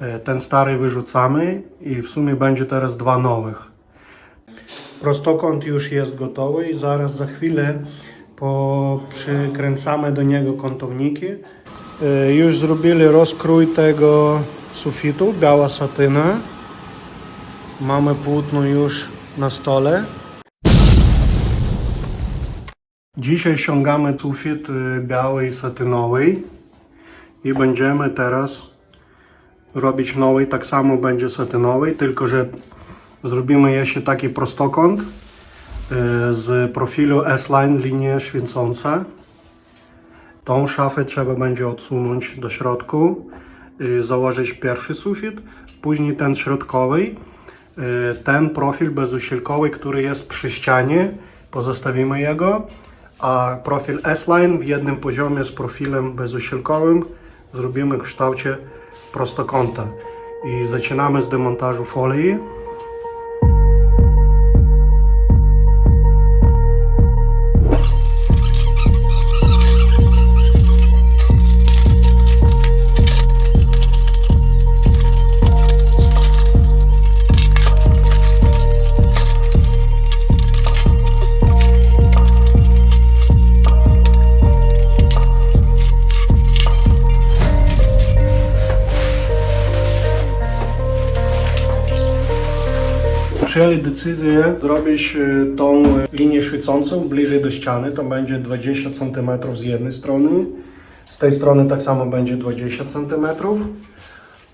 E, Ten stary wyrzucamy i w sumie będzie teraz dwa nowych. Prostokąt już jest gotowy i zaraz za chwilę przykręcamy do niego kątowniki. E, Już zrobili rozkrój tego sufitu, biała satyna. Mamy płótno już na stole. Dzisiaj ściągamy sufit biały i satynowy i będziemy teraz robić nowy, tak samo będzie satynowy, tylko że zrobimy jeszcze taki prostokąt y, z profilu S-Line linia świecąca. Tą szafę trzeba będzie odsunąć do środku, y, założyć pierwszy sufit, później ten środkowy, y, ten profil bezusiłkowy, który jest przy ścianie, pozostawimy jego, a profil S-Line w jednym poziomie z profilem bezusiłkowym zrobimy w kształcie prostokąta. I zaczynamy z demontażu folii. Przyjęli decyzję zrobić e, tą e, linię świecącą bliżej do ściany. To będzie 20 cm z jednej strony. Z tej strony tak samo będzie 20 cm.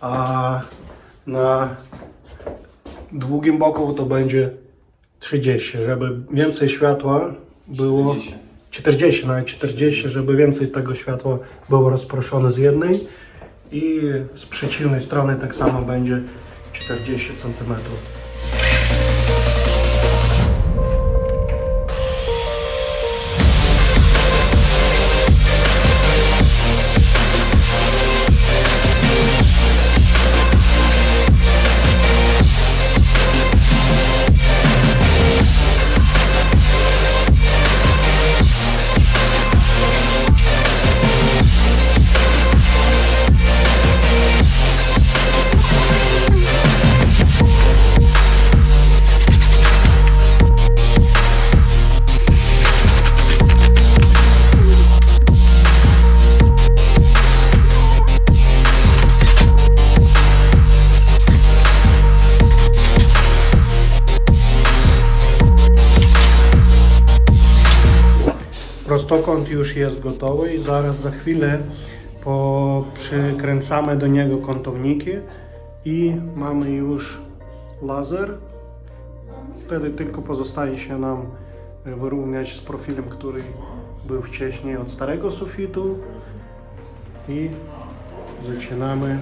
A na drugim boku to będzie 30, żeby więcej światła było. 40. 40, nawet 40, żeby więcej tego światła było rozproszone z jednej i z przeciwnej strony tak samo będzie 40 cm. Prostokąt już jest gotowy i zaraz za chwilę przykręcamy do niego kątowniki i mamy już laser. Wtedy tylko pozostaje się nam wyrównać z profilem, który był wcześniej od starego sufitu i zaczynamy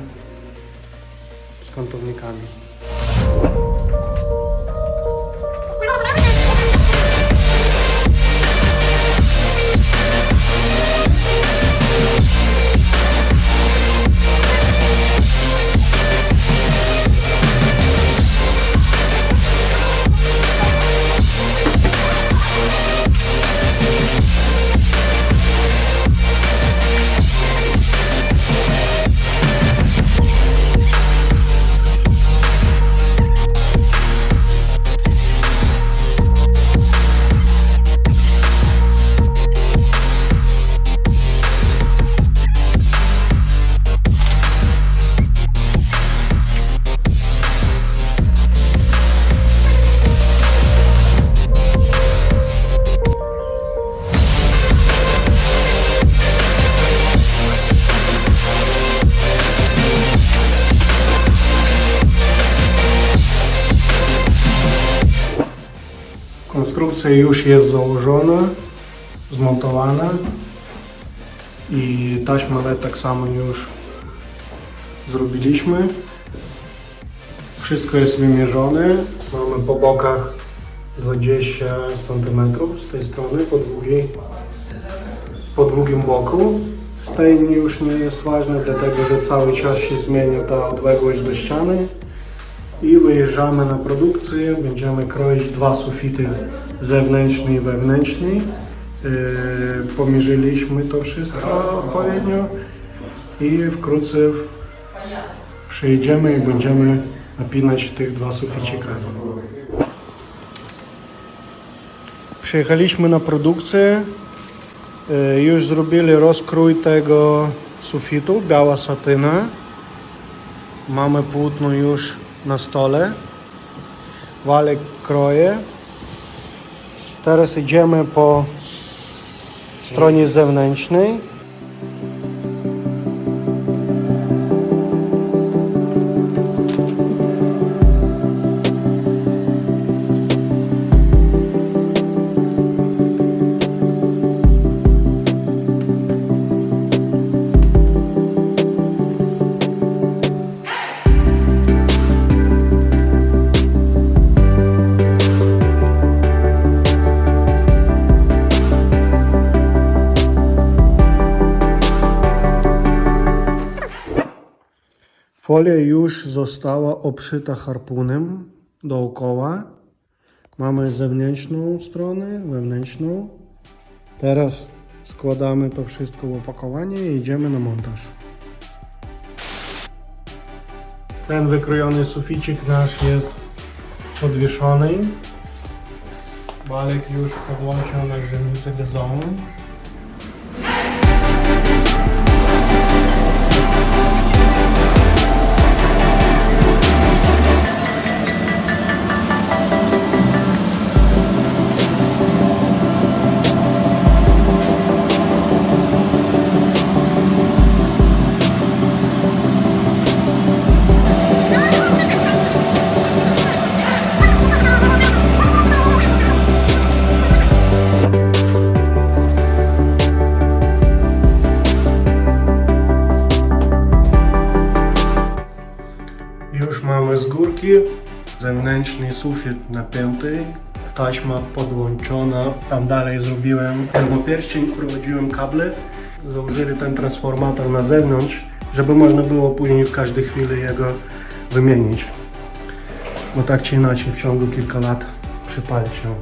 z kątownikami. Konstrukcja już jest założona, zmontowana i taśmę LED tak samo już zrobiliśmy. Wszystko jest wymierzone. Mamy po bokach 20 cm z tej strony, po, drugiej, po drugim boku. Tej już nie jest ważne, dlatego że cały czas się zmienia ta odległość do ściany i wyjeżdżamy na produkcję. Będziemy kroić dwa sufity zewnętrzny i wewnętrzny. Yy, pomierzyliśmy to wszystko odpowiednio i wkrótce Przyjedziemy i będziemy napinać tych dwa suficika. Przyjechaliśmy na produkcję. E, Już zrobili rozkrój tego sufitu, biała satyna. Mamy płótno już na stole. Walek kroje. Teraz idziemy po stronie zewnętrznej. Folia już została obszyta harpunem dookoła. Mamy zewnętrzną stronę, wewnętrzną. Teraz składamy to wszystko w opakowanie i idziemy na montaż. Ten wykrojony suficik nasz jest podwieszony. Balek już podłączył na grzewnicę gazową. Zewnętrzny sufit napięty, taśma podłączona. Tam dalej zrobiłem termopierścień, prowadziłem kable. Założyli ten transformator na zewnątrz, żeby można było później w każdej chwili jego wymienić. Bo tak czy inaczej w ciągu kilka lat przypali się.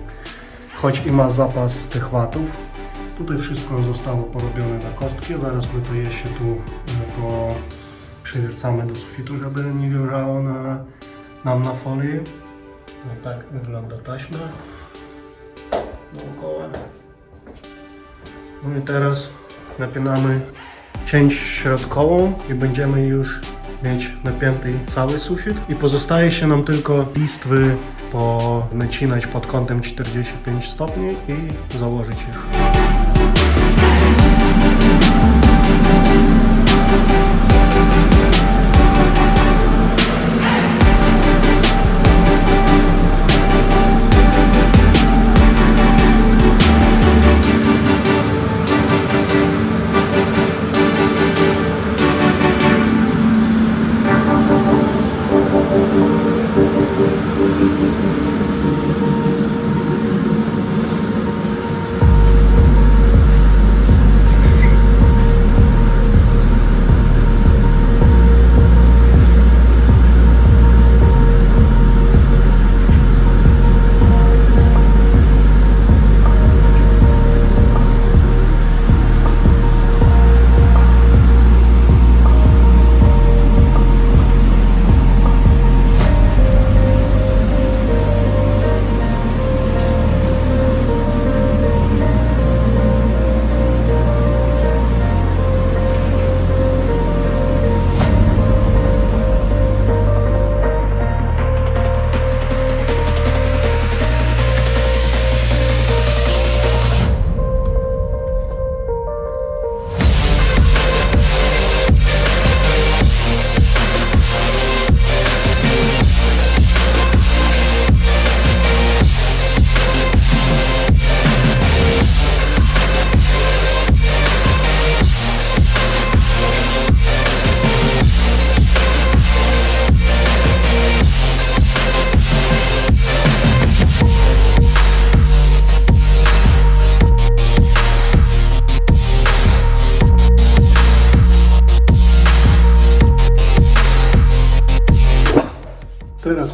Choć i ma zapas tych watów. Tutaj wszystko zostało porobione na kostki. Zaraz my to jeszcze tu po przywiercamy do sufitu, żeby nie leżało na, nam na folii. No tak wygląda taśma dookoła. No i teraz napinamy część środkową i będziemy już mieć napięty cały sufit i pozostaje się nam tylko listwy ponacinać pod kątem 45 stopni i założyć ich.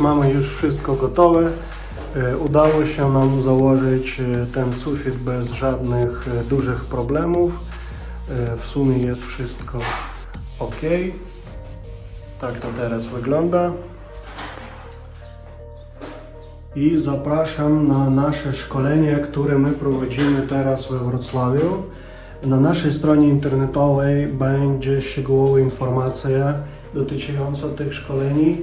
Mamy już wszystko gotowe. E, Udało się nam założyć e, ten sufit bez żadnych e, dużych problemów. W sumie jest wszystko ok. Tak to teraz wygląda. I zapraszam na nasze szkolenie, które my prowadzimy teraz we Wrocławiu. Na naszej stronie internetowej będzie szczegółowa informacja dotycząca tych szkoleń.